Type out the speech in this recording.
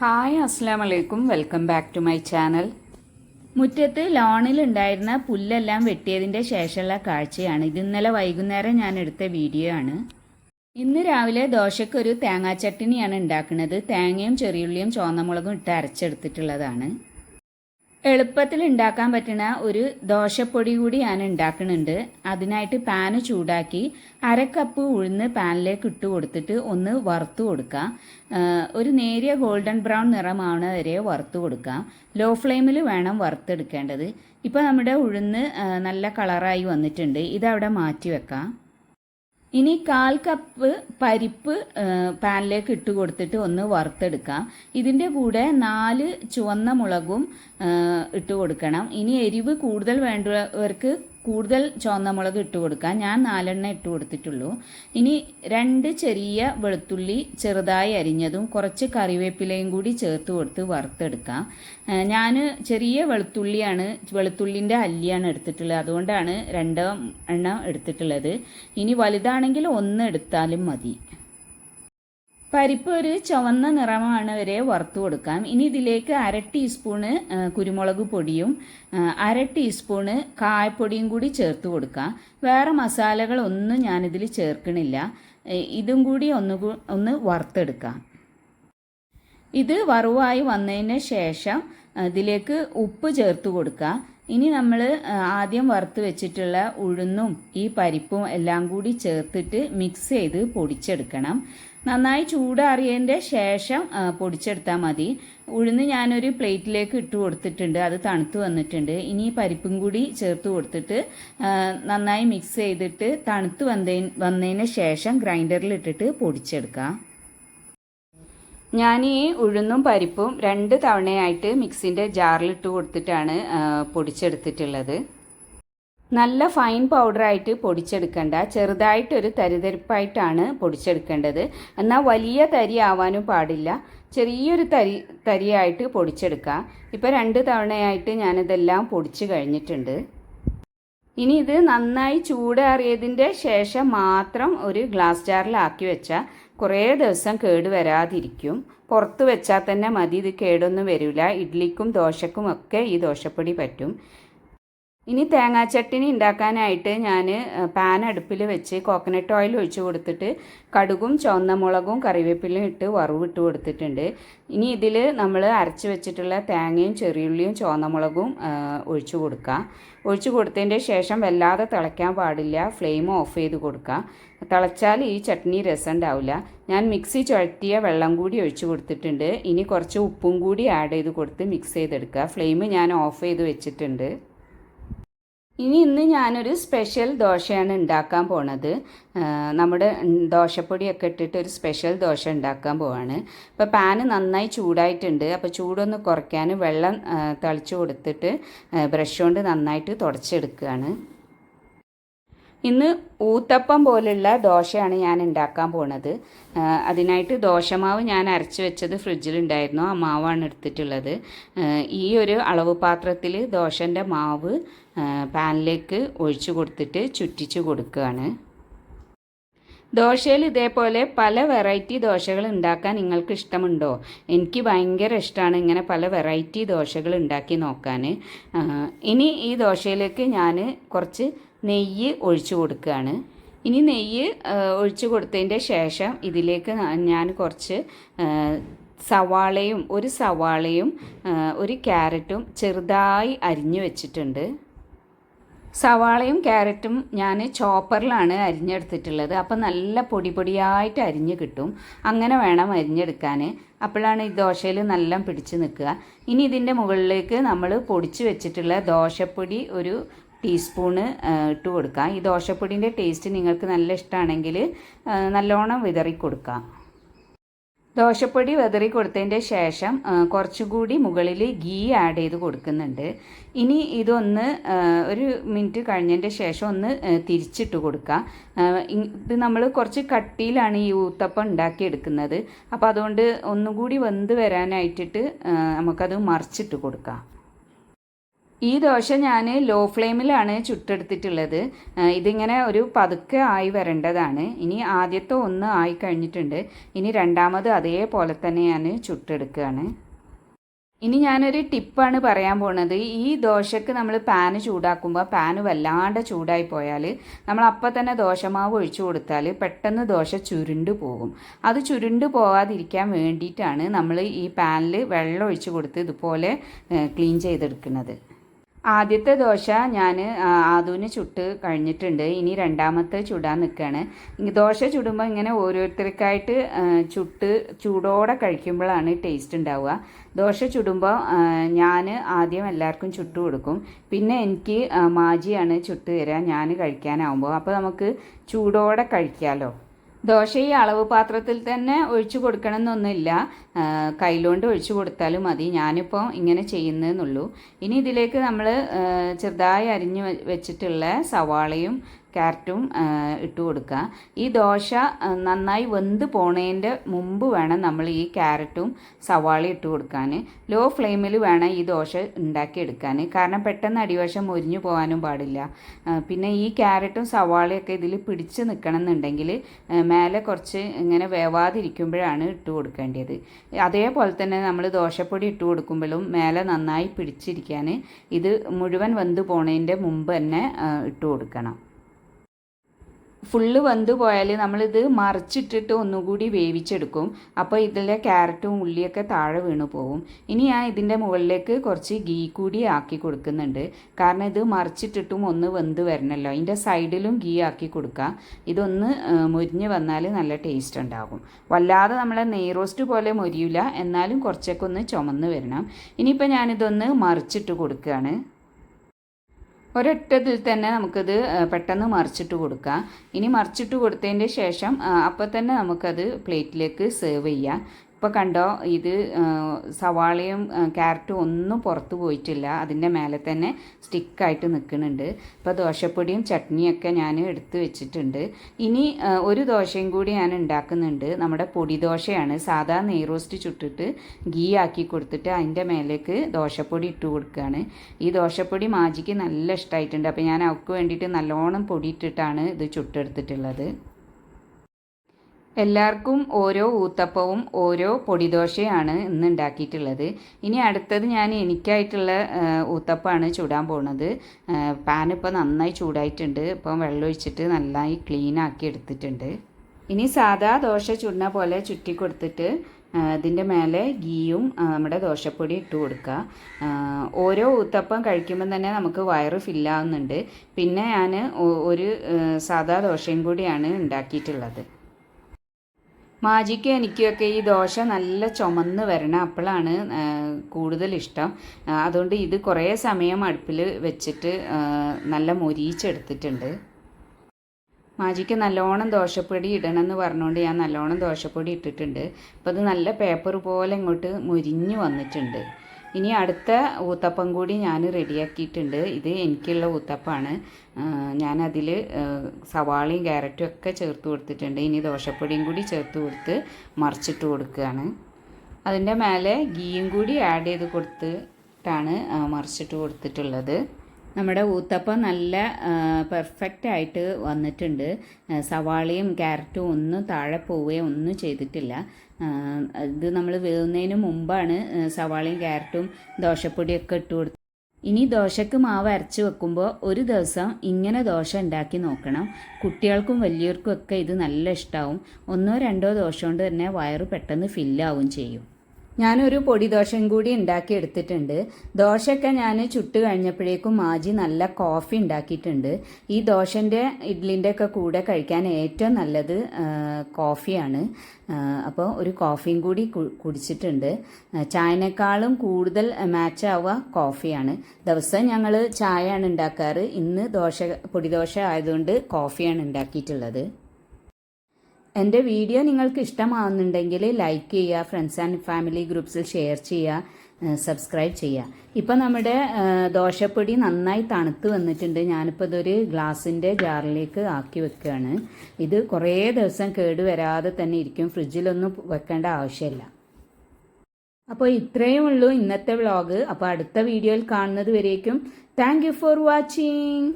Hi അസ്സാം വലൈക്കും welcome back to my channel. മുറ്റത്ത് ലോണിൽ ഉണ്ടായിരുന്ന പുല്ലെല്ലാം വെട്ടിയതിന്റെ ശേഷമുള്ള കാഴ്ചയാണ്. ഇത് ഇന്നലെ വൈകുന്നേരം ഞാൻ എടുത്ത വീഡിയോ ആണ്. ഇന്ന് രാവിലെ ദോശക്കൊരു തേങ്ങാ ചട്ടിനിയാണ് ഉണ്ടാക്കുന്നത്. തേങ്ങയും ചെറിയുള്ളിയും ചുവന്നമുളകും ഇട്ട് അരച്ചെടുത്തിട്ടുള്ളതാണ്. എളുപ്പത്തിൽ ഉണ്ടാക്കാൻ പറ്റുന്ന ഒരു ദോശപ്പൊടി കൂടി ഞാൻ ഉണ്ടാക്കുന്നുണ്ട്. അതിനായിട്ട് പാന് ചൂടാക്കി അര കപ്പ് ഉഴുന്ന് പാനിലേക്ക് ഇട്ട് കൊടുത്തിട്ട് ഒന്ന് വറുത്തു കൊടുക്കാം ഒരു നേരിയ ഗോൾഡൻ ബ്രൗൺ നിറമാവണ വരെ വറുത്തു കൊടുക്കാം ലോ ഫ്ലെയിമിൽ വേണം വറുത്തെടുക്കേണ്ടത്. ഇപ്പോൾ നമ്മുടെ ഉഴുന്ന് നല്ല കളറായി വന്നിട്ടുണ്ട്. ഇതവിടെ മാറ്റി വെക്കാം. ഇനി കാൽ കപ്പ് പരിപ്പ് പാനിലേക്ക് ഇട്ട് കൊടുത്തിട്ട് ഒന്ന് വറുത്തെടുക്കാം. ഇതിന്റെ കൂടെ നാല് ചുവന്ന മുളകും ഇട്ട് കൊടുക്കണം. ഇനി എരിവ് കൂടുതൽ വേണ്ടവർക്ക് കൂടുതൽ ചുവന്ന മുളക് ഇട്ട് കൊടുക്കാം. ഞാൻ നാലെണ്ണ ഇട്ട് കൊടുത്തിട്ടുള്ളൂ. ഇനി രണ്ട് ചെറിയ വെളുത്തുള്ളി ചെറുതായി അരിഞ്ഞതും കുറച്ച് കറിവേപ്പിലയും കൂടി ചേർത്ത് കൊടുത്ത് വറുത്തെടുക്കാം. ഞാൻ ചെറിയ വെളുത്തുള്ളിയാണ് വെളുത്തുള്ളിന്റെ അല്ലിയാണ് എടുത്തിട്ടുള്ളത്. അതുകൊണ്ടാണ് രണ്ട് എണ്ണം എടുത്തിട്ടുള്ളത്. ഇനി വലുതാണെങ്കിൽ ഒന്ന് എടുത്താലും മതി. പരിപ്പ് ഒരു ചുവന്ന നിറമാണ് വരെ വറുത്ത് കൊടുക്കാം. ഇനി ഇതിലേക്ക് അര ടീസ്പൂണ് കുരുമുളക് പൊടിയും അര ടീസ്പൂണ് കായപ്പൊടിയും കൂടി ചേർത്ത് കൊടുക്കാം. വേറെ മസാലകളൊന്നും ഞാനിതിൽ ചേർക്കണില്ല. ഇതും കൂടി ഒന്ന് ഒന്ന് വറുത്തെടുക്കാം. ഇത് വറുവായി വന്നതിന് ശേഷം ഇതിലേക്ക് ഉപ്പ് ചേർത്ത് കൊടുക്കുക ഇനി നമ്മൾ ആദ്യം വറുത്ത് വെച്ചിട്ടുള്ള ഉഴുന്നും ഈ പരിപ്പും എല്ലാം കൂടി ചേർത്തിട്ട് മിക്സ് ചെയ്ത് പൊടിച്ചെടുക്കണം. നന്നായി ചൂടാറിയതിന്റെ ശേഷം പൊടിച്ചെടുത്താൽ മതി. ഉഴുന്ന് ഞാനൊരു പ്ലേറ്റിലേക്ക് ഇട്ട് കൊടുത്തിട്ടുണ്ട്. അത് തണുത്ത് വന്നിട്ടുണ്ട്. ഇനി പരിപ്പും കൂടി ചേർത്ത് കൊടുത്തിട്ട് നന്നായി മിക്സ് ചെയ്തിട്ട് തണുത്ത് വന്നതിന് വന്നതിന് ശേഷം ഗ്രൈൻഡറിൽ ഇട്ടിട്ട് പൊടിച്ചെടുക്കാം. ഞാൻ ഈ ഉഴുന്നും പരിപ്പും രണ്ട് തവണയായിട്ട് മിക്സിന്റെ ജാറിലിട്ട് കൊടുത്തിട്ടാണ് പൊടിച്ചെടുത്തിട്ടുള്ളത്. നല്ല ഫൈൻ പൗഡറായിട്ട് പൊടിച്ചെടുക്കേണ്ട. ചെറുതായിട്ടൊരു തരിതരിപ്പായിട്ടാണ് പൊടിച്ചെടുക്കേണ്ടത്. എന്നാൽ വലിയ തരി ആവാനും പാടില്ല. ചെറിയൊരു തരി തരിയായിട്ട് പൊടിച്ചെടുക്കുക ഇപ്പോൾ രണ്ട് തവണയായിട്ട് ഞാനിതെല്ലാം പൊടിച്ച് കഴിഞ്ഞിട്ടുണ്ട്. ഇനി ഇത് നന്നായി ചൂടാറിയതിന്റെ ശേഷം മാത്രം ഒരു ഗ്ലാസ് ജാറിലാക്കി വെച്ചാൽ കുറേ ദിവസം കേട് വരാതിരിക്കും. പുറത്ത് വെച്ചാൽ തന്നെ മതി. ഇത് കേടൊന്നും വരില്ല ഇഡ്ലിക്കും ദോശക്കും ഒക്കെ ഈ ദോശപ്പൊടി പറ്റും. ഇനി തേങ്ങാ ചട്ടിനി ഉണ്ടാക്കാനായിട്ട് ഞാൻ പാൻ അടുപ്പിൽ വെച്ച് കോക്കനട്ട് ഓയിൽ ഒഴിച്ച് കൊടുത്തിട്ട് കടുകും ചുവന്ന മുളകും കറിവേപ്പിലയും ഇട്ട് വറവിട്ട് കൊടുത്തിട്ടുണ്ട്. ഇനി ഇതിൽ നമ്മൾ അരച്ച് വെച്ചിട്ടുള്ള തേങ്ങയും ചെറിയുള്ളിയും ചുവന്ന മുളകും ഒഴിച്ച് കൊടുക്കുക ഒഴിച്ച് കൊടുത്തതിന്റെ ശേഷം വല്ലാതെ തിളയ്ക്കാൻ പാടില്ല. ഫ്ലെയിം ഓഫ് ചെയ്ത് കൊടുക്കുക തിളച്ചാൽ ഈ ചട്നി രസം ഉണ്ടാവില്ല. ഞാൻ മിക്സി ചുഴറ്റിയ വെള്ളം കൂടി ഒഴിച്ച് കൊടുത്തിട്ടുണ്ട്. ഇനി കുറച്ച് ഉപ്പും കൂടി ആഡ് ചെയ്ത് കൊടുത്ത് മിക്സ് ചെയ്തെടുക്കുക ഫ്ലെയിം ഞാൻ ഓഫ് ചെയ്ത് വെച്ചിട്ടുണ്ട്. ഇനി ഇന്ന് ഞാനൊരു സ്പെഷ്യൽ ദോശയാണ് ഉണ്ടാക്കാൻ പോണത്. നമ്മുടെ ദോശപ്പൊടിയൊക്കെ ഇട്ടിട്ട് ഒരു സ്പെഷ്യൽ ദോശ ഉണ്ടാക്കാൻ പോവാണ്. ഇപ്പോൾ പാന് നന്നായി ചൂടായിട്ടുണ്ട്. അപ്പോൾ ചൂടൊന്ന് കുറയ്ക്കാൻ വെള്ളം തളിച്ചു കൊടുത്തിട്ട് ബ്രഷ് കൊണ്ട് നന്നായിട്ട് തുടച്ചെടുക്കുകയാണ്. ഇന്ന് ഊത്തപ്പം പോലുള്ള ദോശയാണ് ഞാൻ ഉണ്ടാക്കാൻ പോണത്. അതിനായിട്ട് ദോശമാവ് ഞാൻ അരച്ച് വെച്ചത് ഫ്രിഡ്ജിലുണ്ടായിരുന്നു. ആ മാവാണ് എടുത്തിട്ടുള്ളത്. ഈ ഒരു അളവ് പാത്രത്തിൽ ദോശന്റെ മാവ് പാനിലേക്ക് ഒഴിച്ചു കൊടുത്തിട്ട് ചുറ്റിച്ച് കൊടുക്കുകയാണ്. ദോശയിൽ ഇതേപോലെ പല വെറൈറ്റി ദോശകൾ ഉണ്ടാക്കാൻ നിങ്ങൾക്ക് ഇഷ്ടമുണ്ടോ? എനിക്ക് ഭയങ്കര ഇഷ്ടമാണ് ഇങ്ങനെ പല വെറൈറ്റി ദോശകൾ ഉണ്ടാക്കി നോക്കാൻ. ഇനി ഈ ദോശയിലേക്ക് ഞാൻ കുറച്ച് നെയ്യ് ഒഴിച്ചു കൊടുക്കുകയാണ്. ഇനി നെയ്യ് ഒഴിച്ചു കൊടുത്തതിന്റെ ശേഷം ഇതിലേക്ക് ഞാൻ കുറച്ച് സവാളയും ഒരു സവാളയും ഒരു ക്യാരറ്റും ചെറുതായി അരിഞ്ഞു വെച്ചിട്ടുണ്ട്. സവാളയും ക്യാരറ്റും ഞാൻ ചോപ്പറിലാണ് അരിഞ്ഞെടുത്തിട്ടുള്ളത്. അപ്പം നല്ല പൊടി പൊടിയായിട്ട് അരിഞ്ഞ് കിട്ടും. അങ്ങനെ വേണം അരിഞ്ഞെടുക്കാൻ. അപ്പോഴാണ് ഈ ദോശയിൽ നല്ല പിടിച്ച് നിൽക്കുക. ഇനി ഇതിന്റെ മുകളിലേക്ക് നമ്മൾ പൊടിച്ച് വെച്ചിട്ടുള്ള ദോശപ്പൊടി ഒരു ടീസ്പൂണ് ഇട്ട് കൊടുക്കുക. ഈ ദോശപ്പൊടിന്റെ ടേസ്റ്റ് നിങ്ങൾക്ക് നല്ല ഇഷ്ടമാണെങ്കിൽ നല്ലോണം വിതറി കൊടുക്കാം ദോശപ്പൊടി വെതറി കൊടുത്തതിന്റെ ശേഷം കുറച്ചുകൂടി മുകളിൽ ഗീ ആഡ് ചെയ്ത് കൊടുക്കുന്നുണ്ട്. ഇനി ഇതൊന്ന് ഒരു മിനിറ്റ് കഴിഞ്ഞതിന്റെ ശേഷം ഒന്ന് തിരിച്ചിട്ട് കൊടുക്കുക ഇത് നമ്മൾ കുറച്ച് കട്ടിയിലാണ് ഈ ഊത്തപ്പം ഉണ്ടാക്കിയെടുക്കുന്നത്. അപ്പോൾ അതുകൊണ്ട് ഒന്നുകൂടി വെന്ത് വരാനായിട്ടിട്ട് നമുക്കത് മറിച്ചിട്ട് കൊടുക്കാം. ഈ ദോശ ഞാൻ ലോ ഫ്ലെയിമിലാണ് ചുട്ടെടുത്തിട്ടുള്ളത്. ഇതിങ്ങനെ ഒരു പതുക്കെ ആയി വരേണ്ടതാണ്. ഇനി ആദ്യത്തെ ഒന്ന് ആയി കഴിഞ്ഞിട്ടുണ്ട്. ഇനി രണ്ടാമത് അതേപോലെ തന്നെ ഞാൻ ചുട്ടെടുക്കുകയാണ്. ഇനി ഞാനൊരു ടിപ്പാണ് പറയാൻ പോണത്. ഈ ദോശക്ക് നമ്മൾ പാന് ചൂടാക്കുമ്പോൾ പാന് വല്ലാണ്ട് ചൂടായി പോയാൽ നമ്മൾ അപ്പം തന്നെ ദോശമാവ് ഒഴിച്ചു കൊടുത്താൽ പെട്ടെന്ന് ദോശ ചുരുണ്ട് പോകും. അത് ചുരുണ്ട് പോകാതിരിക്കാൻ വേണ്ടിയിട്ടാണ് നമ്മൾ ഈ പാനിൽ വെള്ളം ഒഴിച്ചു കൊടുത്ത് ഇതുപോലെ ക്ലീൻ ചെയ്തെടുക്കുന്നത്. ആദ്യത്തെ ദോശ ഞാൻ ആദൂന് ചുട്ട് കഴിഞ്ഞിട്ടുണ്ട്. ഇനി രണ്ടാമത്തെ ചുടാൻ നിൽക്കുകയാണ് ദോശ ചുടുമ്പോൾ ഇങ്ങനെ ഓരോരുത്തർക്കായിട്ട് ചുട്ട് ചൂടോടെ കഴിക്കുമ്പോഴാണ് ടേസ്റ്റ് ഉണ്ടാവുക ദോശ ചുടുമ്പോൾ ഞാൻ ആദ്യം എല്ലാവർക്കും ചുട്ട് കൊടുക്കും. പിന്നെ എനിക്ക് മാജിയാണ് ചുട്ട് തരിക ഞാൻ കഴിക്കാനാവുമ്പോൾ അപ്പോൾ നമുക്ക് ചൂടോടെ കഴിക്കാമല്ലോ ദോശ ഈ അളവ് പാത്രത്തിൽ തന്നെ ഒഴിച്ചു കൊടുക്കണമെന്നൊന്നുമില്ല. കൈലോണ്ട് ഒഴിച്ചു കൊടുത്താലും മതി. ഞാനിപ്പോൾ ഇങ്ങനെ ചെയ്യുന്നതെന്നുള്ളൂ ഇനി ഇതിലേക്ക് നമ്മൾ ചെറുതായി അരിഞ്ഞു വെച്ചിട്ടുള്ള സവാളയും ക്യാരറ്റും ഇട്ട് കൊടുക്കുക. ഈ ദോശ നന്നായി വെന്ത് പോണേന്റെ മുമ്പ് വേണം നമ്മൾ ഈ ക്യാരറ്റും സവാളയും ഇട്ട് കൊടുക്കാൻ. ലോ ഫ്ലെയിമിൽ വേണം ഈ ദോശ ഉണ്ടാക്കിയെടുക്കാൻ കാരണം പെട്ടെന്ന് അടിവശം മുരിഞ്ഞു പോകാനും പാടില്ല. പിന്നെ ഈ ക്യാരറ്റും സവാളയൊക്കെ ഇതിൽ പിടിച്ച് നിൽക്കണം എന്നുണ്ടെങ്കിൽ മേലെ കുറച്ച് ഇങ്ങനെ വേവാതിരിക്കുമ്പോഴാണ് ഇട്ട് കൊടുക്കേണ്ടത്. അതേപോലെ തന്നെ നമ്മൾ ദോശപ്പൊടി ഇട്ട് കൊടുക്കുമ്പോഴും മേലെ നന്നായി പിടിച്ചിരിക്കാൻ ഇത് മുഴുവൻ വെന്ത് പോണതിന്റെ മുമ്പ് തന്നെ ഇട്ട് കൊടുക്കണം. ഫുള്ള് വെന്ത് പോയാൽ നമ്മളിത് മറിച്ചിട്ടിട്ട് ഒന്നുകൂടി വേവിച്ചെടുക്കും. അപ്പോൾ ഇതിലെ ക്യാരറ്റും ഉള്ളിയൊക്കെ താഴെ വീണു പോവും. ഇനി ഞാൻ ഇതിന്റെ മുകളിലേക്ക് കുറച്ച് ഗീ കൂടി ആക്കി കൊടുക്കുന്നുണ്ട്. കാരണം ഇത് മറിച്ചിട്ടിട്ടും ഒന്ന് വെന്ത് വരണല്ലോ. അതിന്റെ സൈഡിലും ഗീ ആക്കി കൊടുക്കുക ഇതൊന്ന് മുരിഞ്ഞ് വന്നാൽ നല്ല ടേസ്റ്റ് ഉണ്ടാകും. വല്ലാതെ നമ്മളെ നെയ് റോസ്റ്റ് പോലെ മുരിയില്ല എന്നാലും കുറച്ചൊക്കെ ഒന്ന് ചുമന്ന് വരണം. ഇനിയിപ്പോൾ ഞാനിതൊന്ന് മറിച്ചിട്ട് കൊടുക്കുകയാണ്. ഒരൊറ്റതിൽ തന്നെ നമുക്കത് പെട്ടെന്ന് മറിച്ചിട്ട് കൊടുക്കാം. ഇനി മറിച്ചിട്ട് കൊടുത്തതിന്റെ ശേഷം അപ്പം തന്നെ നമുക്കത് പ്ലേറ്റിലേക്ക് സെർവ് ചെയ്യാം. ഇപ്പോൾ കണ്ടോ ഇത് സവാളയും ക്യാരറ്റും ഒന്നും പുറത്ത് പോയിട്ടില്ല. അതിന്റെ മേലെ തന്നെ സ്റ്റിക്കായിട്ട് നിൽക്കുന്നുണ്ട്. ഇപ്പോൾ ദോശപ്പൊടിയും ചട്നിയൊക്കെ ഞാൻ എടുത്ത് വെച്ചിട്ടുണ്ട്. ഇനി ഒരു ദോശയും കൂടി ഞാൻ ഉണ്ടാക്കുന്നുണ്ട്. നമ്മുടെ പൊടി ദോശയാണ്. സാധാ നെയ് റോസ്റ്റ് ചുട്ടിട്ട് ഗീ ആക്കി കൊടുത്തിട്ട് അതിന്റെ മേലേക്ക് ദോശപ്പൊടി ഇട്ട് കൊടുക്കുകയാണ്. ഈ ദോശപ്പൊടി മാജിക്ക് നല്ല ഇഷ്ടമായിട്ടുണ്ട് അപ്പോൾ ഞാൻ അവൾക്ക് വേണ്ടിയിട്ട് നല്ലോണം പൊടി ഇട്ടിട്ടാണ് ഇത് ചുട്ടെടുത്തിട്ടുള്ളത്. എല്ലാവർക്കും ഓരോ ഊത്തപ്പവും ഓരോ പൊടിദോശയാണ് ഇന്ന് ഉണ്ടാക്കിയിട്ടുള്ളത്. ഇനി അടുത്തത് ഞാൻ എനിക്കായിട്ടുള്ള ഊത്തപ്പമാണ് ചൂടാൻ പോണത്. പാൻ ഇപ്പോൾ നന്നായി ചൂടായിട്ടുണ്ട്. ഇപ്പം വെള്ളമൊഴിച്ചിട്ട് നന്നായി ക്ലീൻ ആക്കി എടുത്തിട്ടുണ്ട്. ഇനി സാധാ ദോശ ചുടുന്ന പോലെ ചുറ്റി കൊടുത്തിട്ട് ഇതിന്റെ മേലെ ഗീയും നമ്മുടെ ദോശപ്പൊടി ഇട്ട് കൊടുക്കുക ഓരോ ഊത്തപ്പം കഴിക്കുമ്പോൾ തന്നെ നമുക്ക് വയറ് ഫില്ലാവുന്നുണ്ട് പിന്നെ ഞാൻ ഒരു സാധാ ദോശയും കൂടിയാണ് ഉണ്ടാക്കിയിട്ടുള്ളത്. മാജിക്കും എനിക്കൊക്കെ ഈ ദോശ നല്ല ചുമന്ന് വരണം. അപ്പോഴാണ് കൂടുതൽ ഇഷ്ടം അതുകൊണ്ട് ഇത് കുറേ സമയം അടുപ്പിൽ വെച്ചിട്ട് നല്ല മൊരിയിച്ചെടുത്തിട്ടുണ്ട്. മാജിക്ക് നല്ലോണം ദോശപ്പൊടി ഇടണം എന്ന് പറഞ്ഞുകൊണ്ട് ഞാൻ നല്ലോണം ദോശപ്പൊടി ഇട്ടിട്ടുണ്ട്. അപ്പോൾ അത് നല്ല പേപ്പർ പോലെ ഇങ്ങോട്ട് മുരിഞ്ഞ് വന്നിട്ടുണ്ട്. ഇനി അടുത്ത ഊത്തപ്പം കൂടി ഞാൻ റെഡിയാക്കിയിട്ടുണ്ട്. ഇത് എനിക്കുള്ള ഊത്തപ്പമാണ് ഞാനതിൽ സവാളയും ക്യാരറ്റും ഒക്കെ ചേർത്ത് കൊടുത്തിട്ടുണ്ട്. ഇനി ദോശപ്പൊടിയും കൂടി ചേർത്ത് കൊടുത്ത് മറിച്ചിട്ട് കൊടുക്കുകയാണ്. അതിന്റെ മേലെ ഗീയും കൂടി ആഡ് ചെയ്ത് കൊടുത്തിട്ടാണ് മറിച്ചിട്ട് കൊടുത്തിട്ടുള്ളത്. നമ്മുടെ ഊത്തപ്പം നല്ല പെർഫെക്റ്റ് ആയിട്ട് വന്നിട്ടുണ്ട്. സവാളയും ക്യാരറ്റും ഒന്നും താഴെ പോവുകയും ഒന്നും ചെയ്തിട്ടില്ല. ഇത് നമ്മൾ വേവുന്നതിന് മുമ്പാണ് സവാളയും ക്യാരറ്റും ദോശപ്പൊടിയൊക്കെ ഇട്ട് കൊടുത്ത് ഇനി ദോശക്ക് മാവ് അരച്ച് വെക്കുമ്പോൾ ഒരു ദിവസം ഇങ്ങനെ ദോശ ഉണ്ടാക്കി നോക്കണം. കുട്ടികൾക്കും വലിയവർക്കും ഒക്കെ ഇത് നല്ല ഇഷ്ടമാവും ഒന്നോ രണ്ടോ ദോശ കൊണ്ട് തന്നെ വയറ് പെട്ടെന്ന് ഫില്ലാവും ചെയ്യും. ഞാനൊരു പൊടി ദോശയും കൂടി ഉണ്ടാക്കി എടുത്തിട്ടുണ്ട് ദോശയൊക്കെ ഞാൻ ചുട്ട് കഴിഞ്ഞപ്പോഴേക്കും മാജി നല്ല കോഫി ഉണ്ടാക്കിയിട്ടുണ്ട്. ഈ ദോശന്റെ ഇഡ്ലിന്റെ ഒക്കെ കൂടെ കഴിക്കാൻ ഏറ്റവും നല്ലത് കോഫിയാണ്. അപ്പോൾ ഒരു കോഫിയും കൂടി കുടിച്ചിട്ടുണ്ട്. ചായനേക്കാളും കൂടുതൽ മാച്ച് ആവുക കോഫിയാണ്. ദിവസം ഞങ്ങൾ ചായയാണ് ഉണ്ടാക്കാറ്. ഇന്ന് ദോശ പൊടി ദോശ ആയതുകൊണ്ട് കോഫിയാണ് ഉണ്ടാക്കിയിട്ടുള്ളത്. എന്റെ വീഡിയോ നിങ്ങൾക്ക് ഇഷ്ടമാകുന്നുണ്ടെങ്കിൽ ലൈക്ക് ചെയ്യുക ഫ്രണ്ട്സ് ആൻഡ് ഫാമിലി ഗ്രൂപ്പ്സിൽ ഷെയർ ചെയ്യുക സബ്സ്ക്രൈബ് ചെയ്യുക. ഇപ്പം നമ്മുടെ ദോശപ്പൊടി നന്നായി തണുത്ത് വന്നിട്ടുണ്ട്. ഞാനിപ്പോൾ ഇതൊരു ഗ്ലാസിന്റെ ജാറിലേക്ക് ആക്കി വെക്കുകയാണ്. ഇത് കുറേ ദിവസം കേട് വരാതെ തന്നെ ഇരിക്കും. ഫ്രിഡ്ജിലൊന്നും വെക്കേണ്ട ആവശ്യമില്ല. അപ്പോൾ ഇത്രയേ ഉള്ളൂ ഇന്നത്തെ വ്ളോഗ്. അപ്പോൾ അടുത്ത വീഡിയോയിൽ കാണുന്നത് വരേക്കും. Thank for watching